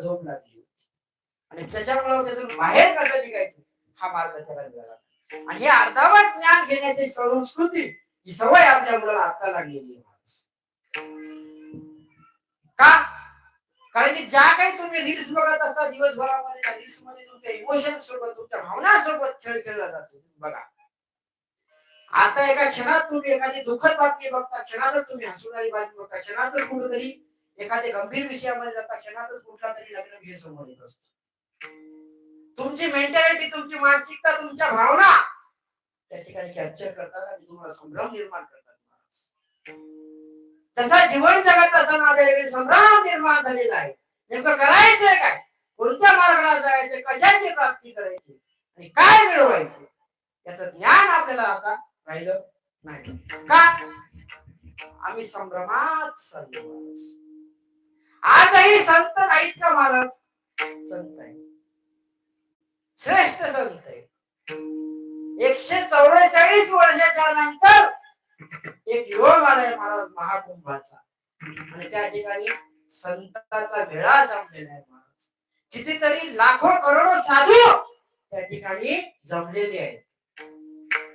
झोप लागली होती. आणि त्याच्यामुळे त्यातून बाहेर कसं निघायचं? हा मार्ग त्याला मिळाला. आणि हे अर्धावट ज्ञान घेण्याची संस्कृती ही सवय आपल्या मुलाला आता लागलेली आहे. का? कारण की ज्या काही तुम्ही रील्स बघत असता दिवसभरामध्ये त्या रील्समध्ये तुमच्या इमोशन सोबत तुमच्या भावना सोबत खेळ खेळला जातो. बघा. आता एका क्षणात तुम्ही एखादी दुःखद बातमी बघता क्षणातच तुम्ही हसवणारी बातमी बघता क्षणातच कुठेतरी एखाद्या गंभीर विषयामध्ये जाता क्षणातच कुठला तरी लग्न विषय समोर येत असतो. तुमची मेंटॅलिटी तुमची मानसिकता तुमच्या भावना त्या ठिकाणी कॅप्चर करतात आणि तुम्हाला संभ्रम निर्माण करतात. तसा जीवन जगत असताना आपल्याकडे संभ्रम निर्माण झालेला आहे. नेमकं करायचंय काय? कोणत्या मार्गाला जायचं कशाची प्राप्ती करायची? आणि काय मिळवायचे? याचं ज्ञान आपल्याला आता राहिलं नाही. का? आम्ही संभ्रमात सर्व आजही संत नाहीत का महाराज? संत आहे श्रेष्ठ संत आहे एकशे चौवेचाळीस वर्षाच्या नंतर एक योग आलाय महाराज महाकुंभाचा. आणि त्या ठिकाणी संतांचा वेळा जमलेला आहे महाराज. कितीतरी लाखो करोडो साधू त्या ठिकाणी जमलेले आहेत.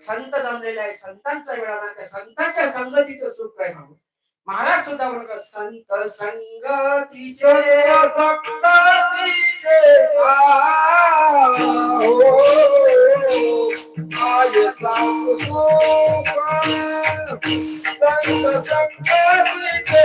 संत जमलेले आहेत. संतांचा वेळा ना त्या संतांच्या संगतीचं सुख काय सांगू? महाराज सुद्धा म्हणतात संत संगतीचे संगतीचे संत संगतीचे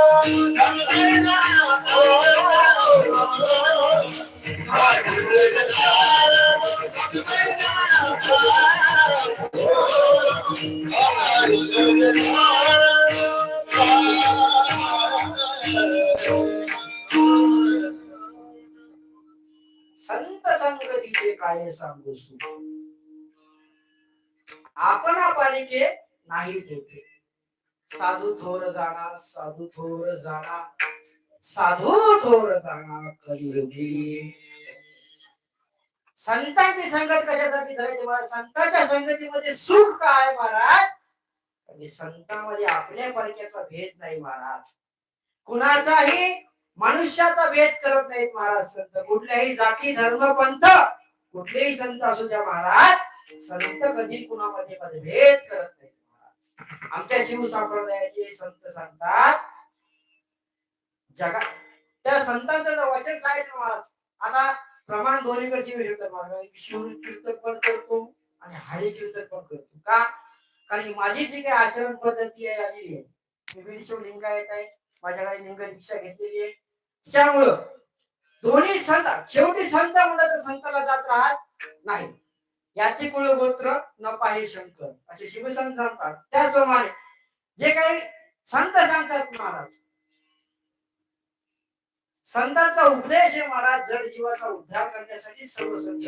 संत संगतीचे काय सांगू आपण पालिके नाही ठेवते साधू थोर जाणा साधू थोर जाणा साधू थोर जाणा कलियुगी संतांची संगत कशासाठी धरायची महाराज? संतांच्या संगतीमध्ये सुख काय महाराज? आणि संतांमध्ये आपल्या परक्याचा भेद नाही महाराज. कुणाचाही मनुष्याचा भेद करत नाहीत महाराज संत. कुठल्याही जाती धर्म पंथ कुठलेही संत असू द्या महाराज संत कधी कुणामध्ये भेद करत नाही आमच्या शिव संप्रदायाचे संत सांगतात. जगा त्या संतांचं जर वचन सांगितलं महाराज आता प्रमाण दोन्हीकडची वेळ महाराज शिव कीर्तन पण करतो आणि हरी कीर्तन पण करतो. का? कारण माझी जी काही आचरण पद्धती आहे आली आहे मी लिंगायत आहे. माझ्याकडे लिंग रिक्षा घेतलेली आहे. त्यामुळं दोन्ही संत शेवटी संत म्हणलं संताला जात राहत नाही. याचे कुळगोत्र न शंकर असे शिवसंत सांगतात. त्याचप्रमाणे जे काही संत सांगतात महाराज संतांचा उपदेश आहे महाराज जड जीवाचा उद्धार करण्यासाठी सर्व संत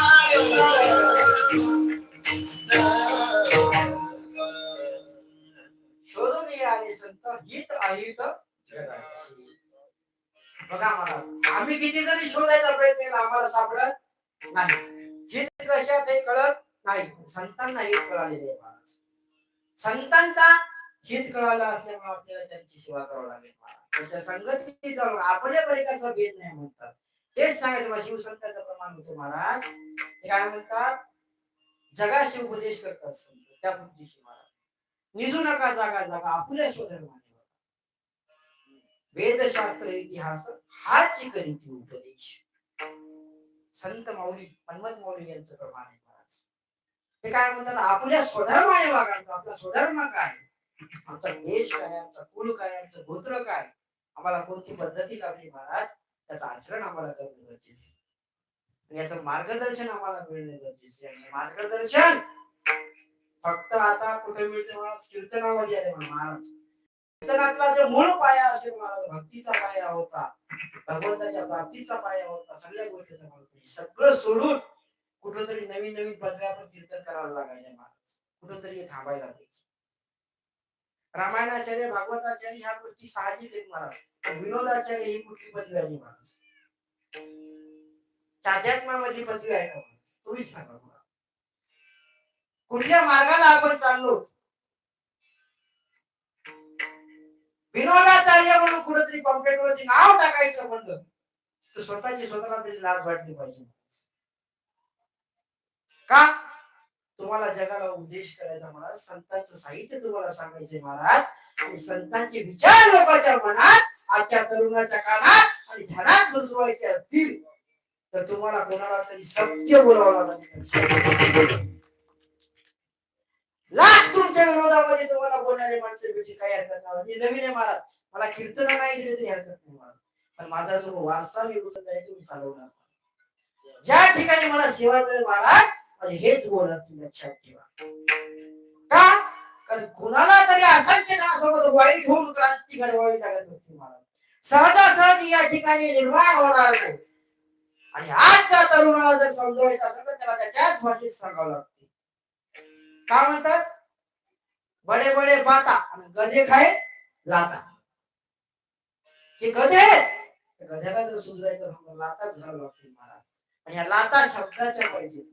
बघा मला आम्ही किती जरी शोधायचा प्रयत्न केला आम्हाला सापडत नाही. हित कशात हे कळत नाही. संतांना हित कळालेले आहे महाराज. संतांचा हित कळालं असल्यामुळे आपल्याला त्यांची सेवा करावी लागेल त्यांच्या संगती जाऊन आपल्या परिकाचा भेद नाही म्हणतात. तेच सांगायचं मला शिवसंतांचं प्रमाण होतं महाराज. ते काय म्हणतात? जगाशी उपदेश करतात संत त्या बुद्धीशी महाराज. निजू नका जागा जागा. आपल्या स्वधर्माने वेदशास्त्र इतिहास हाच करीती उपदेश. संत माऊली हनुमत माऊली यांचं प्रमाण आहे महाराज ते काय म्हणतात आपल्या स्वधर्माने वागायचं आपला स्वधर्म काय आमचा देश काय आमचा कुल काय आमचं गोत्र काय? आम्हाला कोणती पद्धती लावली महाराज? त्याचं आचरण आम्हाला करणं गरजेचे आणि याचं मार्गदर्शन आम्हाला मिळणं गरजेचे आणि मार्गदर्शन फक्त आता कुठे मिळते महाराज? कीर्तनामध्ये आले महाराज. कीर्तनातला जो मूळ पाया असेल महाराज भक्तीचा पाया होता भगवंताच्या प्राप्तीचा पाया होता सगळ्या गोष्टीचा पाया. सगळं सोडून कुठंतरी नवीन नवीन पदव्यावर कीर्तन करायला लागायचे महाराज. कुठंतरी थांबायला पाहिजे रामायणाचार्य भागवताचार्य ह्या गोष्टी साहजिक आहेत महाराज. विनोदाचार्य ही कुठली पदवी आली महाराज? अध्यात्मामधली पदवी आहे का तुम्हीच सांगा मला. कुठल्या मार्गाला आपण चाललो विनोदाचार्य म्हणून कुठेतरी कॉम्प्युटरवरती नाव टाकायचं म्हणलं तर स्वतःची स्वतःला तरी लाज वाटली पाहिजे. का? तुम्हाला जगाला उपदेश करायचा महाराज संतांचं साहित्य तुम्हाला सांगायचंय महाराज आणि संतांचे विचार लोकांच्या मनात आजच्या तरुणाच्या कानात आणि ध्यानात गुंतवायचे असतील तर तुम्हाला कोणाला तरी सत्य बोलावं लागेल. लाख तुमच्या विरोधामध्ये तुम्हाला बोलणारे माणसं भेटी म्हणजे काही हरकत नाही. मी नवीन आहे महाराज. मला कीर्तन नाही दिले तरी हरकत नाही महाराज. पण माझा जो वारसा मी उचलत आहे तुम्ही चालवणार ज्या ठिकाणी मला सेवा मिळेल महाराज माझे हेच बोलत तुम्ही लक्षात ठेवा. का? कारण कुणाला तरी असंख्य जणांसोबत वाईट होऊन क्रांती घडवावी लागत असते महाराज. सहजासहज या ठिकाणी निर्माण होणार नाही आणि आजच्या तरुणाला जर समजवायचं असेल तर त्याला त्याच्याच भाषेत सांगावं लागतं. काय म्हणतात? बडे बडे बाता आणि गधे खाय लाता. हे गधे आहेत. गध्याला जर सुधारायचं लाताच घालावं लागते महाराज. आणि या लाता शब्दाच्या पाहिजेत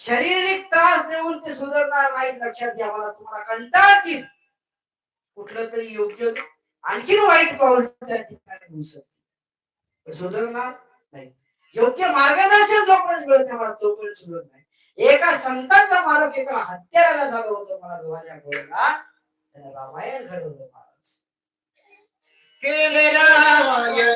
शारीरिक त्रास देऊन ते सुधारणार नाही लक्षात घ्या मला तुम्हाला कंटाळतील कुठलं तरी योग्य आणखीन वाईट पाऊल त्या ठिकाणी होऊ शकते सुधारणार नाही योग्य मार्गदर्शन जोपर्यंत मिळत नाही मला तोपर्यंत सुधारणार नाही एका संतांचा मालक एका हत्याराला झालं होतं मला दोघांच्या गोळ्याला त्याने रामायण घडवलं महाराज. केले रामायण.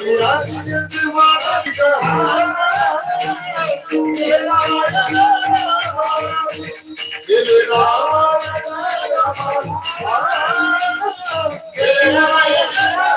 रामायण Oh,